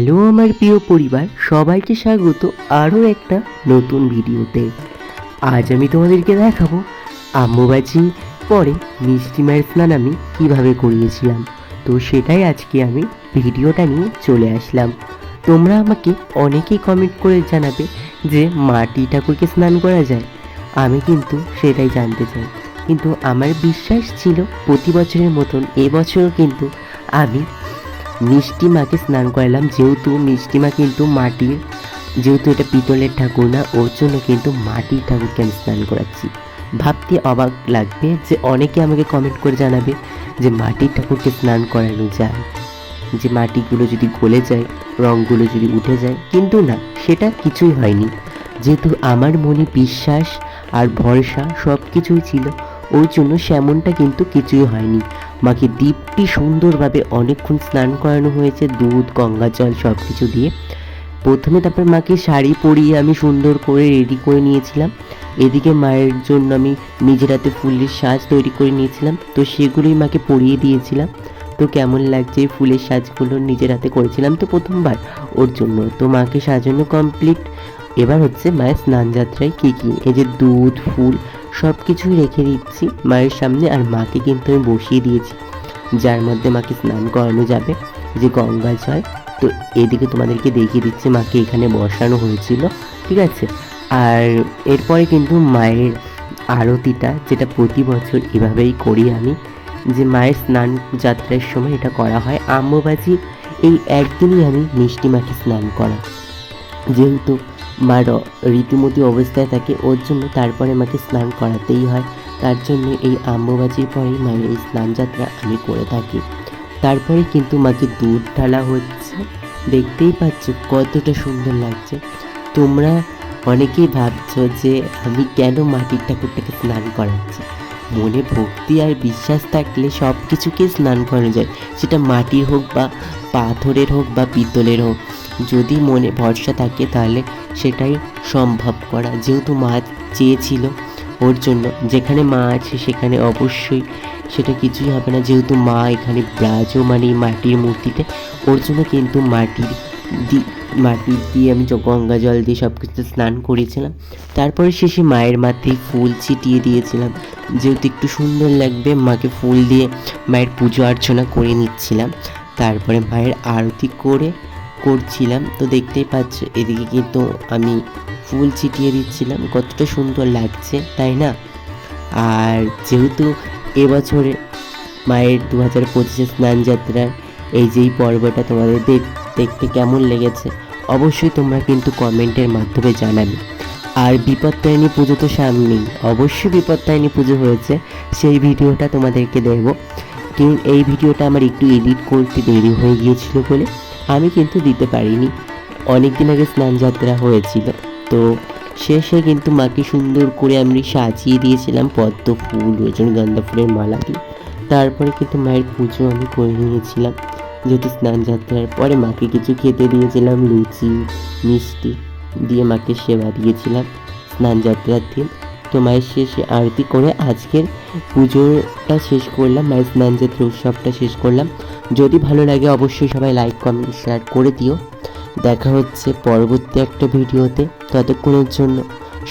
Hello আমার প্রিয় পরিবার, সবাইকে স্বাগত আরও একটা নতুন ভিডিওতে। আজ আমি তোমাদেরকে দেখাবো আম্মুবাজি পরে মিষ্টি মায়ের স্নান আমি কীভাবে করিয়েছিলাম। তো সেটাই আজকে আমি ভিডিওটা নিয়ে চলে আসলাম। তোমরা আমাকে অনেকেই কমেন্ট করে জানাবে যে মাটি ঠাকুরকে স্নান করা যায়? আমি কিন্তু সেটাই জানতে চাই। কিন্তু আমার বিশ্বাস ছিল প্রতি বছরের মতন এবছরও কিন্তু আমি মিষ্টি মাকে স্নান করালাম, যেহেতু মিষ্টি মা কিন্তু মাটির, যেহেতু এটা পিতলের ঠাকুর না, ওর জন্য কিন্তু মাটির ঠাকুরকে আমি স্নান করাচ্ছি। ভাবতে অবাক লাগবে যে অনেকে আমাকে কমেন্ট করে জানাবে যে মাটির ঠাকুরকে স্নান করানো যায়, যে মাটিগুলো যদি গলে যায়, রঙগুলো যদি উঠে যায়, কিন্তু না, সেটা কিছুই হয়নি। যেহেতু আমার মনে বিশ্বাস আর ভরসা সব কিছুই ছিল, ওই জন্য সেমনটা কিন্তু কিছুই হয়নি। মাকে দীপ্তি সুন্দরভাবে অনেকক্ষণ স্নান করানো হয়েছে, দুধ, গঙ্গা জল সব কিছু দিয়ে। প্রথমে তারপর মাকে শাড়ি পরিয়ে আমি সুন্দর করে রেডি করে নিয়েছিলাম। এদিকে মায়ের জন্য আমি নিজের হাতে ফুলের সাজ তৈরি করে নিয়েছিলাম। তো সেগুলোই মাকে পরিয়ে দিয়েছিলাম। তো কেমন লাগছে ফুলের সাজগুলো নিজের হাতে করেছিলাম তো প্রথমবার? ওর জন্য। তো মাকে সাজানো কমপ্লিট এবার হচ্ছে মায়ের স্নান যাত্রায় কী কী? এই যে দুধ, ফুল সব কিছুই রেখে দিচ্ছি। মায়ের সামনে আর মাকে কিন্তু আমি বসিয়ে দিয়েছি। যার মধ্যে মাকে স্নান করানো যাবে, যে গঙ্গা জল তো এদিকে তোমাদেরকে দেখিয়ে দিচ্ছি মাকে এখানে বসানো হয়েছিল, ঠিক আছে? আর এরপরে কিন্তু মায়ের আরতিটা, যেটা প্রতি বছর এভাবেই করি আমি, যে মায়ের স্নান যাত্রার সময় এটা করা হয়। আম্মবাজি এই একদিনই আমি মিষ্টি মাকে স্নান করা যেহেতু মার। রীতিমতি অবস্থায় থাকে, ওর জন্য তারপরে মাকে স্নান করাতেই হয়। তার জন্য এই আম্ববাজির পরেই মায়ের এই স্নান যাত্রা আমি করে থাকি। তারপরে কিন্তু মাকে দুধ ঢালা হচ্ছে। দেখতেই পাচ্ছ কতটা সুন্দর লাগছে। তোমরা অনেকেই ভাবছ যে আমি কেন মাটির ঠাকুরটাকে স্নান করাচ্ছি? মনে ভক্তি আর বিশ্বাস থাকলে সব কিছুকে স্নান করানো যায়। সেটা মাটির হোক বা পাথরের হোক বা পিতলের হোক। যদি মনে ভরসা থাকে তাহলে সেটাই সম্ভব করা। যেহেতু মা চেয়েছিল ওর জন্য, যেখানে মা আছে সেখানে অবশ্যই সেটা কিছুই হবে না। যেহেতু মা এখানে মানে মাটির মূর্তিতে, ওর জন্য কিন্তু মাটির দি, মাটির দিয়ে আমি গঙ্গা জল দিয়ে সব কিছু স্নান করেছিলাম। তারপরে শেষে মায়ের মাথায় ফুল ছিটিয়ে দিয়েছিলাম। যেহেতু একটু সুন্দর লাগবে, মাকে ফুল দিয়ে মায়ের পুজো অর্চনা করে নিচ্ছিলাম। তারপরে মায়ের আরতি করে করছিলাম, তো দেখতেই পাচ্ছ, এদিকে কিন্তু আমি ফুল ছিটিয়ে দিচ্ছিলাম। কতটা সুন্দর লাগছে, তাই না? আর যেহেতু এবছরে মায়ের দু হাজার পঁচিশে স্নানযাত্রার এই যেই পর্বটা তোমাদের দেখ- দেখতে কেমন লেগেছে, অবশ্যই তোমরা কিন্তু কমেন্টের মাধ্যমে জানাবে। আর বিপত্তারিণী পুজো তো সামনেই, অবশ্যই বিপত্তারিণী পুজো হয়েছে, সেই ভিডিওটা তোমাদেরকে দেবো। কিন্তু এই ভিডিওটা আমার একটু এডিট করতে দেরি হয়ে গিয়েছিল বলে আমি কিন্তু দিতে পারিনি। অনেক দিন আগে স্নান যাত্রা হয়েছিল। তো শেষে কিন্তু মাকে সুন্দর করে আমি সাজিয়ে দিয়েছিলাম পদ্ম ফুল, রজনীগন্ধা ফুলের মালা দিয়ে। তারপরে কিন্তু মায়ের পুজো আমি করে নিয়েছিলাম। যেহেতু স্নান যাত্রার পরে মাকে কিছু খেতে দিয়েছিলাম, লুচি, মিষ্টি দিয়ে মাকে সেবা দিয়েছিলাম স্নান যাত্রার দিন। তো মায়ের শেষে আরতি করে আজকের পুজোটা শেষ করলাম, মায়ের স্নান যাত্রা উৎসবটা শেষ করলাম। যদি ভালো লাগে অবশ্যই সবাই লাইক কমেন্ট শেয়ার করে দিও। দেখা হচ্ছে পরবর্তী একটা ভিডিওতে। ততক্ষণের জন্য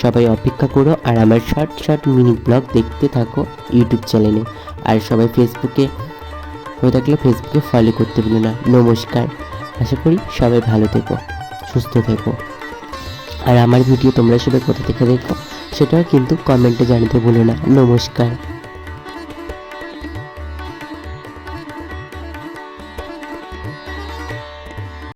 সবাই অপেক্ষা করো আর আমার শর্ট শর্ট মিনি ব্লগ দেখতে থাকো ইউটিউব চ্যানেলে আর সবাই ফেসবুকে হয়ে থাকলে ফেসবুকে ফলো করতে ভুলো না। নমস্কার। আশা করি সবাই ভালো থেকো, সুস্থ থেকো। আর আমার ভিডিও তোমরা সবাই কোথা থেকে দেখো, সেটাও কিন্তু কমেন্টে জানাতে ভুলো না। নমস্কার।